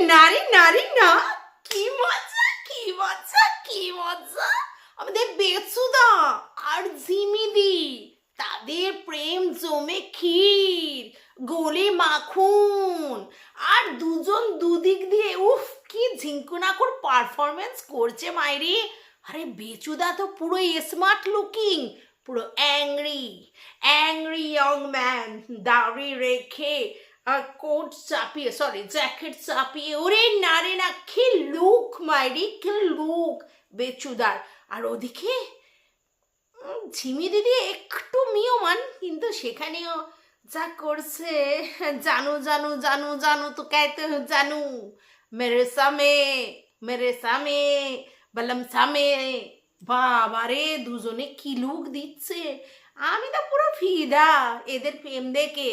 নারী নারী না। কি মজা কি মজা কি মজা। আমাদের বেচুদা আর জিমিদি, তাদের প্রেম জমে ক্ষীর, গোলে মাখুন। আর দুজন দুদিক দিয়ে, উফ, কি ঝিঙ্কুনাকুর পারফরমেন্স করছে মাইরি। আরে বেচুদা তো পুরো স্মার্ট লুকিং পুরো অ্যাংরি অ্যাংরি ইয়ং ম্যান দাড়ি রেখে আর কোট চাপিয়ে সরি জ্যাকেট চাপিয়ে, ওরে নারে না, কি লুক মাইরি কি লুক বেচুদার। আর ওদিকে ঝিমি দিদি একটু মিয়মান, কিন্তু সেখানেও যা করছে, জানু জানু জানু জানু তো কাইতে জানু। মেরে সামে মেরে সামে বললাম সামে। বাবা রে, দুজনে কি লুক দিচ্ছে? আমি তো পুরো ফিদা, এদের প্রেম দেখে।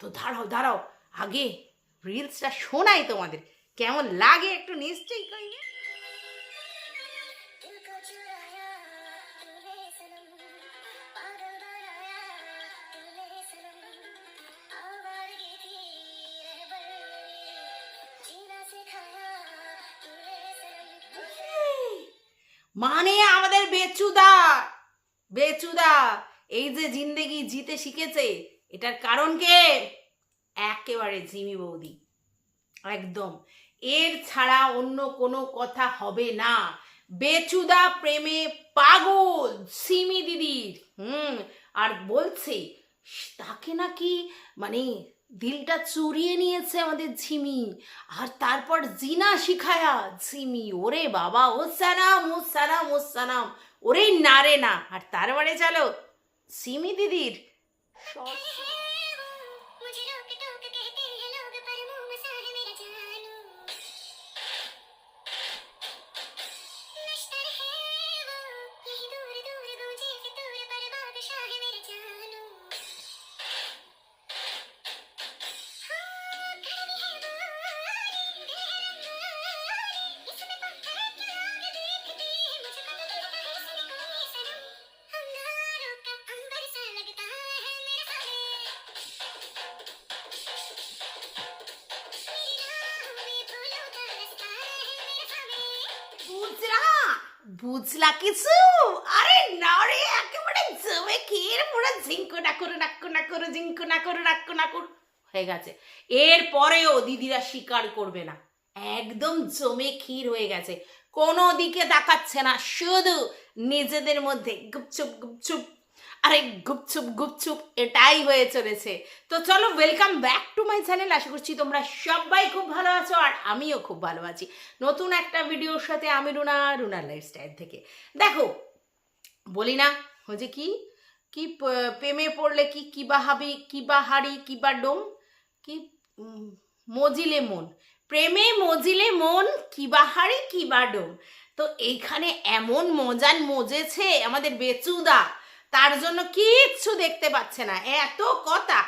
তো দাঁড়াও দাঁড়াও আগে রিলসটা শোনাই তোমাদের। কেমন লাগে একটু নিশ্চয়ই মানে আমাদের বেচুদা বেচুদা, এই যে জিন্দেগি জিতে শিখেছে, এটার কারণ কে? একেবারে জিমি বৌদি। একদম। এর ছাড়া অন্য কোনো কথা হবে না। বেচুদা প্রেমে পাগল সিমি দিদির। হুম, আর বলছে, তাকে নাকি মানে দিলটা চুরিয়ে নিয়েছে আমাদের ঝিমি, আর তারপর জিনা শিখায়া, ঝিমি, ওরে বাবা, ও সানাম ও সানাম ও সানাম ওরে না রে না। আর তারপরে চলো, সিমি দিদির বুঝলা কিছু? আরে না রে, একেবারে জমে ক্ষীর পুরো ঝিঙ্কু না করো নাক্কু না করো ঝিঙ্কু না করো নাক্কু না করো হয়ে গেছে। এর পরেও দিদিরা স্বীকার করবে না। একদম জমে ক্ষীর হয়ে গেছে। কোনো দিকে দেখাচ্ছে না, শুধু নিজেদের মধ্যে গুপচুপ গুপচুপ আরে গুপচুপ গুপচুপ, এটাই হয়ে চলেছে। তো চলো welcome back to my channel আশা করছি তোমরা সবাই খুব ভালো আছো আর আমিও খুব ভালো আছি। নতুন একটা ভিডিওর সাথে আমি রুনা রুনা লাইফস্টাইল থেকে। দেখো, বলি না হচ্ছে কি? কি প্রেমে পড়লে কি কিবা হাবি কিবা হাড়ি কিবা ডোম, কি মজিলে মন। প্রেমে মজিলে মন কিবা হাড়ি কিবা ডোম। তো এইখানে এমন মজান মজেছে আমাদের বেচুদা। তার জন্য কিচ্ছু দেখতে পাচ্ছে না। এত কথা।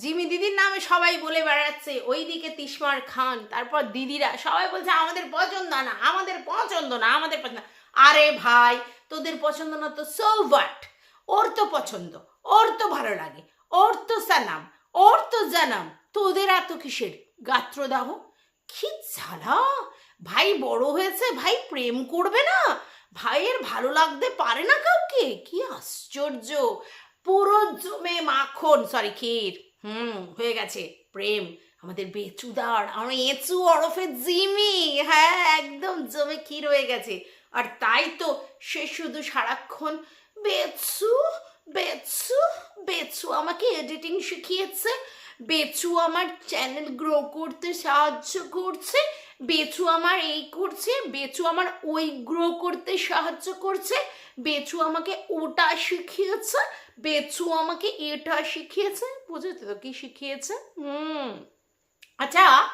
জিমি দিদির নামে সবাই বলে বেড়াচ্ছে, ওইদিকে তিসমার খান, তারপর দিদিরা। সবাই বলছে, আমাদের পছন্দ না, আমাদের পছন্দ না, আমাদের পছন্দ আরে ভাই, তোদের পছন্দ না তো সো হোয়াট ওর তো পছন্দ, ওর তো ভালো লাগে, ওর তো সানাম ওর তো জানাম। তোদের এত কিসের গাত্রদাহ? কি জ্বালা ভাই বড় হয়েছে, ভাই প্রেম করবে না? ভাইয়ের ভালো লাগতে পারে না কাউকে? কি আশ্চর্য। পুরো জমে মাখন। সরি ক্ষীর। হুম, হয়ে গেছে। প্রেম। আমাদের বেচুদার আমার এঁচু ওরফে জিমি। হ্যাঁ একদম জমে ক্ষীর হয়ে গেছে। আর তাই তো সে শুধু সারাক্ষণ, বেচু বেচু বেচু আমাকে এডিটিং শিখিয়েছে। বেচু আমার চ্যানেল গ্রো করতে সাহায্য করছে। বেচু আমার এই করছে, বেচু আমার ওই গ্রো করতে সাহায্য করছে, বেচু আমাকে ওটা শিখিয়েছে, বেচু আমাকে এটা শিখিয়েছে, বুঝেছ তো কি শিখিয়েছে? হুম। আচ্ছা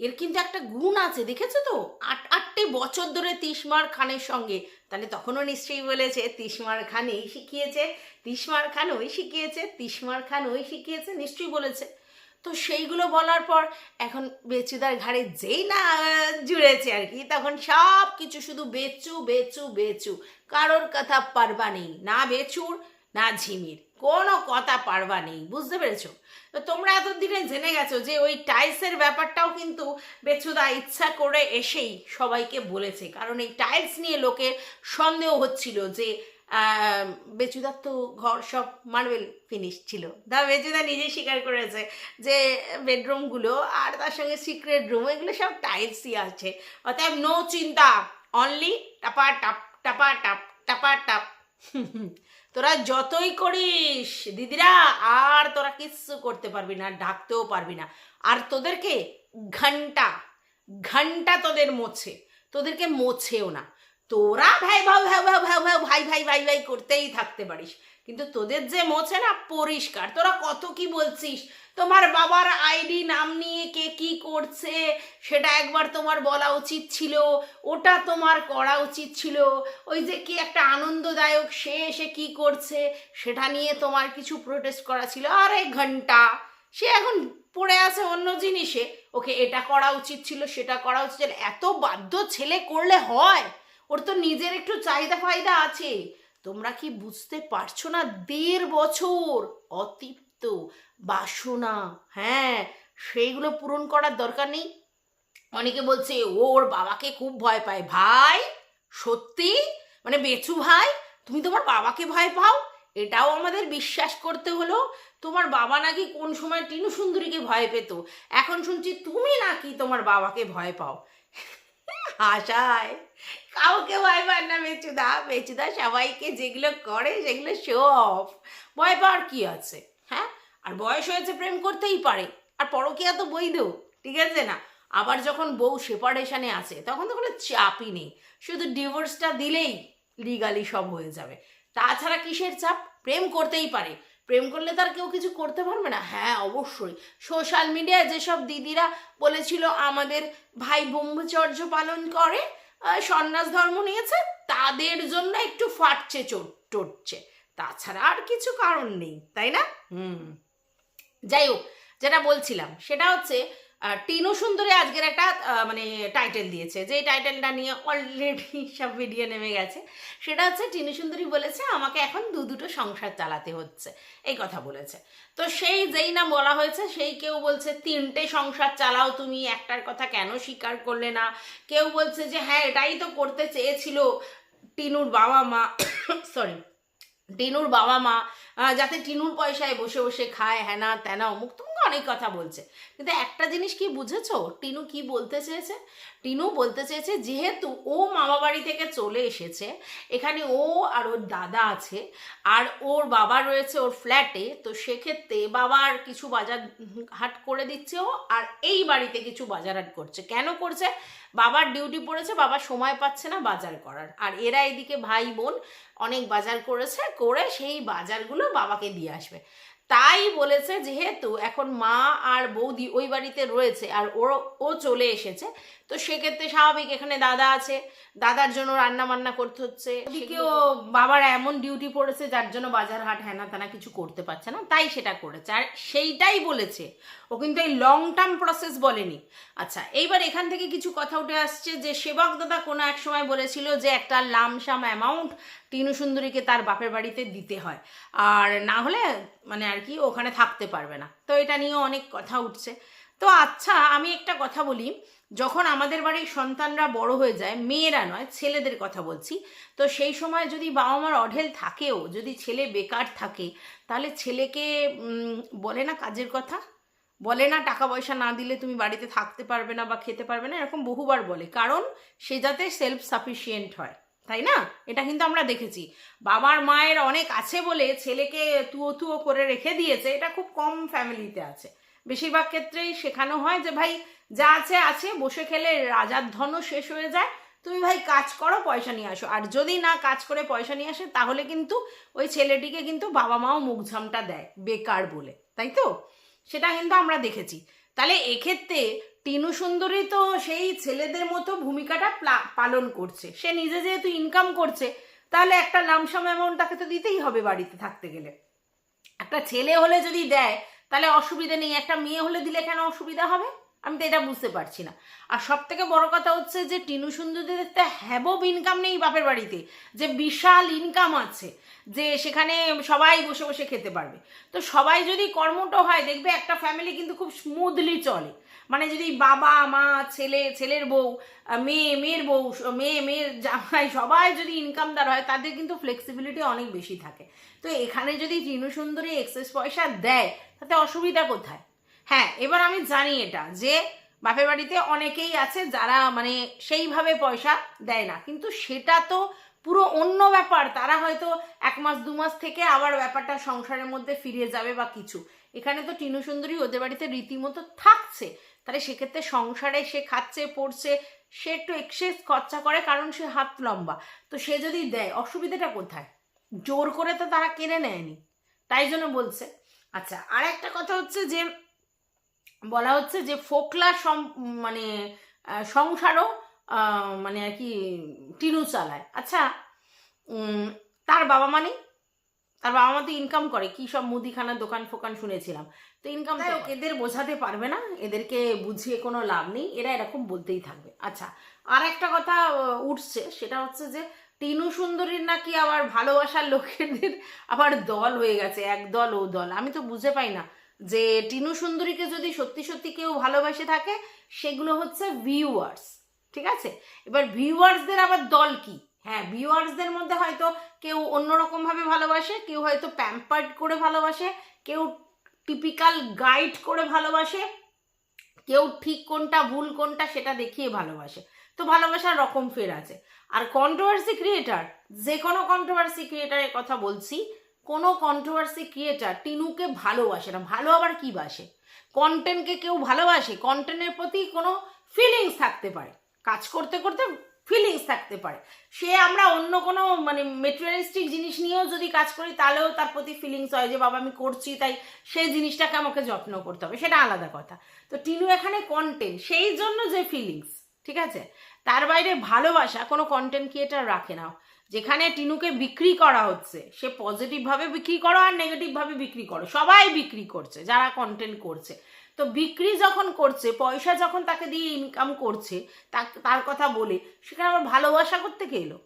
এর কিন্তু একটা গুণ আছে, দেখেছ তো? আট, আটটি বছর ধরে তিসমার খানের সঙ্গে। তাহলে তখনও নিশ্চয়ই বলেছে, তিসমার খান এই শিখিয়েছে, তিসমার খান ওই শিখিয়েছে, তিসমার খান ওই শিখিয়েছে, নিশ্চয়ই বলেছে। তো সেইগুলো বলার পর এখন বেচুদার ঘাড়ে যেই না জুড়েছে আর কি, তখন সব কিছু শুধু বেচু বেচু বেচু। কারোর কথা পারবা নেই, না বেচুর, না ঝিমির। কোনো কথা পারবা নেই, বুঝতে পেরেছ? তো তোমরা এতদিনে জেনে গেছো যে ওই টাইলসের ব্যাপারটাও কিন্তু বেচুদা ইচ্ছা করে এসেই সবাইকে বলেছে। কারণ এই টাইলস নিয়ে লোকের সন্দেহ হচ্ছিল যে বেচুদার তো ঘর সব মার্বেল ফিনিশ ছিল। দা বেচুদা নিজে স্বীকার করেছে যে বেডরুমগুলো আর তার সঙ্গে সিক্রেট রুম এগুলো সব টাইলসই আছে। অতএব নো চিন্তা অনলি টাপা টাপ টাপা টাপ টাপা টাপ। তোরা যতই করিস, দিদিরা, আর তোরা কিচ্ছু করতে পারবি না, ডাকতেও পারবি না। আর তোদেরকে ঘণ্টা ঘণ্টা তোদের মোছে, তোদেরকে মোছেও না। তোরা ভাই ভাই ভাই ভাই ভাই ভাই ভাই ভাই ভাই ভাই করতেই থাকতে পারিস। কিন্তু তোদের যে মোছে না, পরিষ্কার। তোরা কত কি বলছিস? তোমার বাবার আইডি, নাম নিয়ে কে কি করছে, সেটা একবার তোমার বলা উচিত ছিল। ওটা তোমার করা উচিত ছিল। ওই যে কি একটা আনন্দদায়ক সে এসে কি করছে, সেটা নিয়ে তোমার কিছু প্রোটেস্ট করা ছিল। আরে ঘণ্টা! সে এখন পড়ে আছে অন্য জিনিসে। ওকে এটা করা উচিত ছিল, সেটা করা উচিত এত বাধ্য ছেলে করলে হয়? ওর তো নিজের একটু চাহিদা ফায়দা আছে। তোমরা কি বুঝতে পারছ না? দেড় বছর অতৃপ্ত বাসনা হ্যাঁ সেইগুলো পূরণ করার দরকার নেই। অনেকে বলছে, ওর বাবাকে খুব ভয় পায়। ভাই, সত্যি? মানে বেচু ভাই, তুমি তোমার বাবাকে ভয় পাও? এটাও আমাদের বিশ্বাস করতে হলো। তোমার বাবা নাকি কোন সময় টিনু সুন্দরীকে ভয় পেত? এখন শুনছি তুমি নাকি তোমার বাবাকে ভয় পাও। হাসায়। কাউকে ভয় পায় না বেচুদা বেচুদা সবাইকে যেগুলো করে সেগুলো শো অফ ভয় পাওয়ার কি আছে হ্যাঁ? আর বয়স হয়েছে প্রেম করতেই পারে। আর পরকিয়া তো বৈধ, ঠিক আছে না? আবার যখন বউ সেপারেশনে আছে, তখন তো কোনো চাপই নেই। শুধু ডিভোর্সটা দিলেই লিগালি সব হয়ে যাবে। তাছাড়া কিসের চাপ? প্রেম করতেই পারে। প্রেম করলে তার কেউ কিছু করতে পারবে না। হ্যাঁ অবশ্যই। সোশ্যাল মিডিয়ায় যেসব দিদিরা বলেছিল আমাদের ভাই ব্রহ্মচর্য পালন করে সন্ন্যাস ধর্ম নিয়েছে, তাদের জন্য একটু ফাটছে চটছে তাছাড়া আর কিছু কারণ নেই, তাই না? হুম। যাই হোক, যেটা বলছিলাম, সেটা হচ্ছে টিনু সুন্দরী আজকের একটা মানে টাইটেল দিয়েছে, যে টাইটেলটা নিয়ে অলরেডি সব ভিডিও নেমে গেছে। সেটা হচ্ছে টিনু সুন্দরী বলেছে, আমাকে এখন দু দুটো সংসার চালাতে হচ্ছে। এই কথা বলেছে। তো সেই যেই না বলা হয়েছে, সেই কেউ বলছে, তিনটে সংসার চালাও তুমি, একটার কথা কেন স্বীকার করলে না? কেউ বলছে যে হ্যাঁ এটাই তো করতে চেয়েছিল টিনুর বাবা মা সরি টিনুর বাবা মা যাতে টিনুর পয়সায় বসে বসে খায়, হ্যানা ত্যানা অমুক তুমি অনেক কথা বলছে। কিন্তু একটা জিনিস কি বুঝেছ? টিনু কি বলতে চেয়েছে? টিনু বলতে চেয়েছে যেহেতু ও মামা বাড়ি থেকে চলে এসেছে, এখানে ও আর ওর দাদা আছে, আর ওর বাবা রয়েছে ওর ফ্ল্যাটে, তো সেক্ষেত্রে বাবার কিছু বাজার হাট করে দিচ্ছে ও, আর এই বাড়িতে কিছু বাজার হাট করছে। কেন করছে? বাবার ডিউটি পড়েছে, বাবা সময় পাচ্ছে না বাজার করার। আর এরা এদিকে ভাই বোন অনেক বাজার করেছে, করে সেই বাজারগুলো বাবাকে দিয়ে আসবে। তাই বলেছে যেহেতু এখন মা আর বৌদি ওই বাড়িতে রয়েছে আর ওর, ও চলে এসেছে, তো সেক্ষেত্রে স্বাভাবিক এখানে দাদা আছে, দাদার জন্য রান্না বান্না করতে হচ্ছে এদিকেও বাবার এমন ডিউটি পড়েছে যার জন্য বাজার হাট হ্যানা তানা কিছু করতে পারছে না, তাই সেটা করেছে, আর সেইটাই বলেছে, ও কিন্তু এই লং টার্ম প্রসেস বলেনি। আচ্ছা এইবার এখান থেকে কিছু কথা উঠে আসছে যে সেবক দাদা কোনো এক সময় বলেছিল যে একটা লামসাম অ্যামাউন্ট টিনু সুন্দরীকে তার বাপের বাড়িতে দিতে হয়। আর না হলে মানে আর কি, ওখানে থাকতে পারবে না। তো এটা নিয়ে অনেক কথা উঠছে। তো আচ্ছা আমি একটা কথা বলি। যখন আমাদের বাড়ির সন্তানরা বড় হয়ে যায়, মেয়েরা নয়, ছেলেদের কথা বলছি। তো সেই সময় যদি বাবা মার অঢেল থাকেও, যদি ছেলে বেকার থাকে, তাহলে ছেলেকে বলে না কাজের কথা? বলে না টাকা পয়সা না দিলে তুমি বাড়িতে থাকতে পারবে না বা খেতে পারবে না? এরকম বহুবার বলে। কারণ সে যাতে সেলফ সাফিসিয়েন্ট হয়। তাই না? এটা কিন্তু আমরা দেখেছি। বাবার মায়ের অনেক আছে বলে ছেলেকে তুয়ো তুয়ো করে রেখে দিয়েছে, এটা খুব কম ফ্যামিলিতে আছে। বেশিরভাগ ক্ষেত্রেই শেখানো হয় যে, ভাই, যা আছে আছে, বসে খেলে রাজার ধনও শেষ হয়ে যায়। তুমি ভাই, কাজ করো, পয়সা নিয়ে আসো। আর যদি না কাজ করে পয়সা নিয়ে আসে, তাহলে কিন্তু ওই ছেলেটিকে কিন্তু বাবা মাও মুখঝামটা দেয়, বেকার বলে। তাই তো? সেটা কিন্তু আমরা দেখেছি। তাহলে এক্ষেত্রে টিনু সুন্দরী তো সেই ছেলেদের মতো ভূমিকাটা প্লা- পালন করছে। সে নিজে যেহেতু ইনকাম করছে, তাহলে একটা লামসাম অ্যামাউন্ট তাকে তো দিতেই হবে বাড়িতে থাকতে গেলে। একটা ছেলে হলে যদি দেয়, তাহলে অসুবিধা নেই। একটা মেয়ে হলে দিলে কেন অসুবিধা হবে? আমি তো এটা বুঝতে পারছি না। আর সব থেকে বড় কথা হচ্ছে যে, টিনু সুন্দরীদের তো হ্যাবব ইনকাম নেই বাপের বাড়িতে। যে বিশাল ইনকাম আছে, যে সেখানে সবাই বসে বসে খেতে পারবে। তো সবাই যদি কর্মঠ হয়, দেখবে একটা ফ্যামিলি কিন্তু খুব স্মুথলি চলে। মানে যদি বাবা, মা, ছেলে, ছেলের বউ, মেয়ে, মেয়ের বউ, মেয়ে, মেয়ের জামাই, সবাই যদি ইনকামদার হয়, তাদের কিন্তু ফ্লেক্সিবিলিটি অনেক বেশি থাকে। তো এখানে যদি টিনু সুন্দরী এক্সেস পয়সা দেয়, তাতে অসুবিধা কোথায়? হ্যাঁ এবার আমি জানি এটা, যে বাপের বাড়িতে অনেকেই আছে যারা মানে সেইভাবে পয়সা দেয় না। কিন্তু সেটা তো পুরো অন্য ব্যাপার, তারা হয়তো এক মাস, দু মাস থেকে আবার ব্যাপারটা সংসারের মধ্যে ফিরে যাবে বা কিছু। এখানে তো টিনু সুন্দরী ওদের বাড়িতে রীতিমতো থাকছে। তাহলে সেক্ষেত্রে সংসারে সে খাচ্ছে, পড়ছে, সে একটু এক্সেস খরচা করে কারণ সে হাত লম্বা। তো সে যদি দেয়, অসুবিধাটা কোথায়? জোর করে তো তারা কেড়ে নেয়নি। তাই জন্য বলছে। আচ্ছা আর একটা কথা হচ্ছে যে বলা হচ্ছে যে ফোকলা সম- মানে সংসারও মানে আর কি টিনু চালায়। আচ্ছা তার বাবা মানে তার বাবা মা তো ইনকাম করে। কি সব মুদিখানার দোকান ফোকান শুনেছিলাম। তো ইনকাম তো এদের বোঝাতে পারবে না। এদেরকে বুঝিয়ে কোনো লাভ নেই। এরা এরকম বলতেই থাকবে। আচ্ছা আর একটা কথা উঠছে। সেটা হচ্ছে যে টিনু সুন্দরীর নাকি আবার ভালোবাসার লোকেদের আবার দল হয়ে গেছে। এক দল ও দল। আমি তো বুঝে পাই না। যে টিনু সুন্দরীকে যদি সত্যি সত্যি কেউ ভালোবাসে থাকে, সেগুলো হচ্ছে ভিউয়ার্স ঠিক আছে? এবার ভিউয়ার্সদের আবার দল কি? হ্যাঁ ভিউয়ার্সদের মধ্যে হয়তো কেউ অন্যরকম ভাবে ভালোবাসে, কেউ হয়তো প্যাম্পার্ড করে ভালোবাসে, কেউ টিপিক্যাল গাইড করে ভালোবাসে, কেউ ঠিক কোনটা ভুল কোনটা সেটা দেখিয়ে ভালোবাসে। তো ভালোবাসার রকম ফের আছে। আর কন্ট্রোভার্সি ক্রিয়েটার যে কোনো কন্ট্রোভার্সি ক্রিয়েটারের কথা বলছি কোনো কন্ট্রোভার্সি ক্রিয়েটার টিনুকে ভালোবাসে না। ভালো আবার কি বাসে? কন্টেন্টকে কেউ ভালোবাসে? কন্টেন্টের প্রতি কোনো ফিলিংস থাকতে পারে। কাজ করতে করতে ফিলিংস থাকতে পারে। সে আমরা অন্য কোনো মানে মেটেরিয়ালিস্টিক জিনিস নিয়েও যদি কাজ করি, তাহলেও তার প্রতি ফিলিংস হয় যে, বাবা, আমি করছি, তাই সেই জিনিসটাকে আমাকে যত্ন করতে হবে। সেটা আলাদা কথা। তো টিনু এখানে কন্টেন্ট সেই জন্য যে ফিলিংস ঠিক আছে? তার বাইরে ভালোবাসা কোনো কন্টেন্ট ক্রিয়েটার রাখে না। যেখানে টিনুকে বিক্রি করা হচ্ছে, সে পজিটিভভাবে বিক্রি করো আর নেগেটিভভাবে বিক্রি করো। সবাই বিক্রি করছে, যারা কন্টেন্ট করছে। তো বিক্রি যখন করছে, পয়সা যখন তাকে দিয়ে ইনকাম করছে তার কথা বলে, সেখানে আবার ভালোবাসা করতে কে এলো?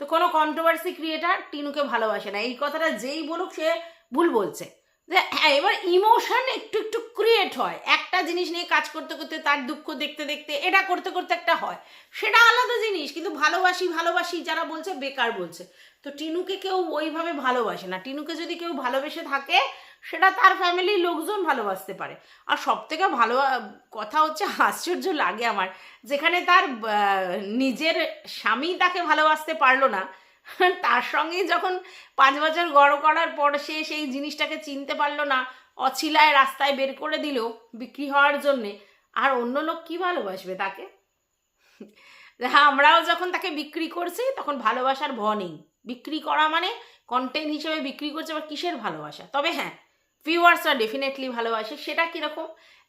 তো কোনো কন্ট্রোভার্সি ক্রিয়েটার টিনুকে ভালোবাসে না। এই কথাটা যেই বলুক সে ভুল বলছে। হ্যাঁ এবার ইমোশন একটু একটু ক্রিয়েট হয়। একটা জিনিস নিয়ে কাজ করতে করতে, তার দুঃখ দেখতে দেখতে, এটা করতে করতে একটা হয়। সেটা আলাদা জিনিস, কিন্তু ভালোবাসি ভালোবাসি যারা বলছে, বেকার বলছে। তো টিনুকে কেউ ওইভাবে ভালোবাসে না। টিনুকে যদি কেউ ভালোবেসে থাকে, সেটা তার ফ্যামিলির লোকজন ভালোবাসতে পারে। আর সব থেকে ভালো কথা হচ্ছে, আশ্চর্য লাগে আমার। যেখানে তার নিজের স্বামী তাকে ভালোবাসতে পারল না তার সঙ্গে যখন পাঁচ বছর গড় করার পর সে সেই জিনিসটাকে চিনতে পারল না, অছিলায় রাস্তায় বের করে দিল বিক্রি হওয়ার জন্যে। আর অন্য লোক কি ভালোবাসবে তাকে? হ্যাঁ আমরাও যখন তাকে বিক্রি করছি, তখন ভালোবাসার ভ নেই। বিক্রি করা মানে কন্টেন্ট হিসেবে বিক্রি করছে আবার কিসের ভালোবাসা? তবে হ্যাঁ ভিউয়ার্সরা ডেফিনেটলি ভালোবাসে। সেটা কীরকম?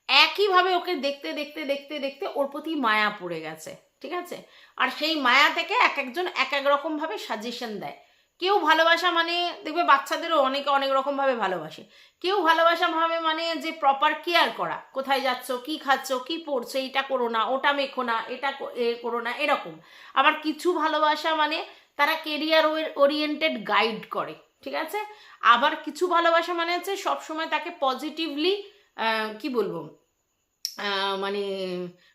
একইভাবে ওকে দেখতে দেখতে দেখতে দেখতে ওর প্রতি মায়া পড়ে গেছে। ঠিক আছে? আর সেই মায়া থেকে এক একজন এক এক রকমভাবে সাজেশন দেয়। কেউ ভালোবাসা মানে দেখবে বাচ্চাদেরও অনেকে অনেক রকমভাবে ভালোবাসে। কেউ ভালোবাসা ভাবে মানে যে প্রপার কেয়ার করা। কোথায় যাচ্ছ, কি খাচ্ছ, কি পড়ছো এটা করো না, ওটা মেখো না, এটা এ করো না, এরকম। আবার কিছু ভালোবাসা মানে তারা কেরিয়ার ওরিয়েন্টেড গাইড করে, ঠিক আছে? আবার কিছু ভালোবাসা মানে হচ্ছে সবসময় তাকে পজিটিভলি কি বলব? মানে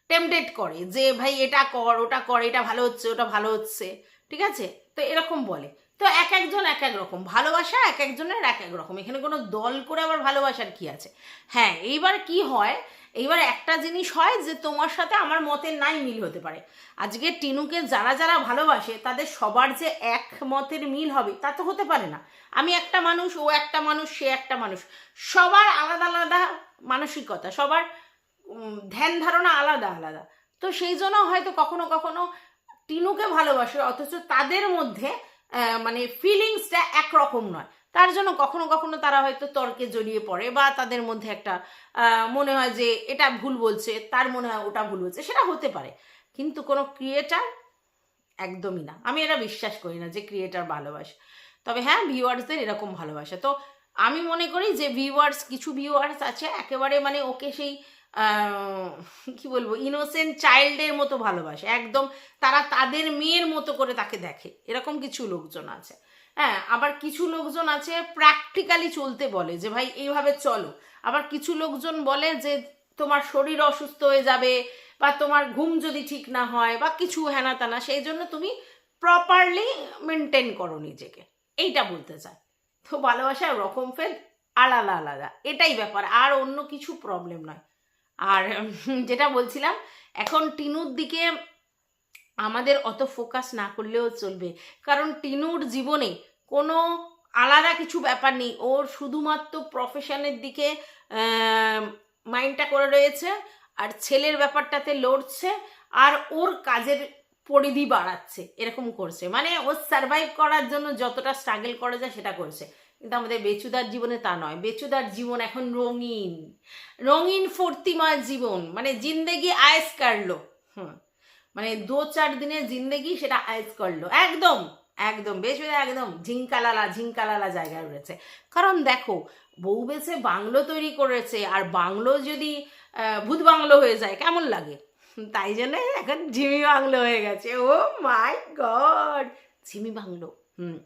টেমটেড করে যে, ভাই, এটা কর, ওটা কর, এটা ভালো হচ্ছে, ওটা ভালো হচ্ছে। ঠিক আছে? তো এরকম বলে। তো এক একজন এক এক রকম। ভালোবাসা এক একজনের এক এক রকম। এখানে কোনো দল করে আবার ভালোবাসার কি আছে? হ্যাঁ এইবার কি হয়? এইবার একটা জিনিস হয় যে, তোমার সাথে আমার মতের নাই মিল হতে পারে। আজকে টিনুকে যারা যারা ভালোবাসে, তাদের সবার যে এক মতের মিল হবে, তা তো হতে পারে না। আমি একটা মানুষ, ও একটা মানুষ, সে একটা মানুষ। সবার আলাদা আলাদা মানসিকতা, সবার ধ্যান ধারণা আলাদা আলাদা। তো সেই জন্য হয়তো কখনো কখনো টিনুকে ভালোবাসে, অথচ তাদের মধ্যে মানে ফিলিংসটা একরকম নয়। তার জন্য কখনো কখনো তারা হয়তো তর্কে জড়িয়ে পড়ে বা তাদের মধ্যে একটা মনে হয় যে এটা ভুল বলছে, তার মনে হয় ওটা ভুল বলছে, সেটা হতে পারে। কিন্তু কোনো ক্রিয়েটার একদমই না। আমি এটা বিশ্বাস করি না যে ক্রিয়েটার ভালোবাসে। তবে হ্যাঁ ভিউয়ার্সদের এরকম ভালোবাসে। তো আমি মনে করি যে ভিউয়ার্স কিছু ভিউয়ার্স আছে, একেবারে মানে ওকে সেই কি বলব ইনোসেন্ট চাইল্ডের মতো ভালোবাসে। একদম তারা তাদের মেয়ের মতো করে তাকে দেখে। এরকম কিছু লোকজন আছে। হ্যাঁ আবার কিছু লোকজন আছে প্র্যাকটিক্যালি চলতে বলে যে, ভাই এইভাবে চলো। আবার কিছু লোকজন বলে যে, তোমার শরীর অসুস্থ হয়ে যাবে বা তোমার ঘুম যদি ঠিক না হয় বা কিছু হেনা তেনা সেই জন্য তুমি প্রপারলি মেনটেন করো নিজেকে। এইটা বলতে চায়। তো ভালোবাসার রকম ফের আলাদা আলাদা। এটাই ব্যাপার। আর অন্য কিছু প্রবলেম নয়। আর যেটা বলছিলাম, এখন টিনুর দিকে আমাদের অত ফোকাস না করলেও চলবে। কারণ টিনুর জীবনে কোনো আলাদা কিছু ব্যাপার নেই। ওর শুধুমাত্র প্রফেশনের দিকে মাইন্ডটা করে রয়েছে, আর ছেলের ব্যাপারটাতে লড়ছে, আর ওর কাজের পরিধি বাড়াচ্ছে, এরকম করছে। মানে ও সার্ভাইভ করার জন্য যতটা স্ট্রাগল করা যায় সেটা করছে। কিন্তু আমাদের বেচুদার জীবনে তা নয়। বেচুদার জীবন এখন রঙিন। রঙিন ফুর্তিময় জীবন। মানে জিন্দেগি আয়েস কাটলো হুম। মানে দু চার দিনের জিন্দেগি সেটা আয়েস করল। একদম একদম, বেশ একদম ঝিঙ্কালালা ঝিঙ্কালালা জায়গায় রয়েছে। কারণ দেখো, বউ বেছে বাংলো তৈরি করেছে আর বাংলো যদি ভূত বাংলো হয়ে যায়, কেমন লাগে? তাই জন্য এখন ঝিমি বাংলো হয়ে গেছে। ও my God! Jhimi bungalow. Hmm.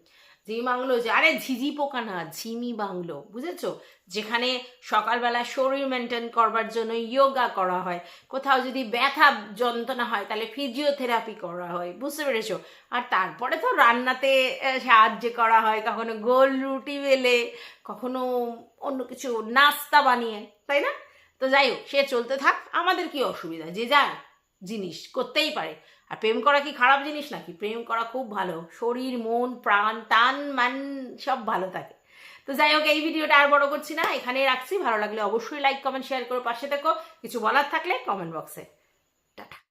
Jhimi bungalow যে, আরে ঝিঝি পোকা না, ঝিমি বাংলো, বুঝেছ? যেখানে সকালবেলা শরীর মেনটেন করবার জন্য যোগা করা হয়। কোথাও যদি ব্যথা যন্ত্রণা হয়, তাহলে ফিজিওথেরাপি করা হয়, বুঝতে পেরেছ? আর তারপরে তো রান্নাতে সাহায্য করা হয়, কখনো গোল রুটি বেলে, কখনো অন্য কিছু নাস্তা বানিয়ে, তাই না? তো যাই হোক, সে চলতে থাক, আমাদের কি অসুবিধা? যে যার জিনিস, করতেই পারে। আর প্রেম করা কি খারাপ জিনিস নাকি? প্রেম করা খুব ভালো। শরীর, মন, প্রাণ, টান, মান সব ভালো থাকে। তো যাই হোক, এই ভিডিওটা আর বড় করছি না। এখানেই রাখছি। ভালো লাগলে অবশ্যই লাইক কমেন্ট শেয়ার করে পাশে থেকো। কিছু বলার থাকলে কমেন্ট বক্সে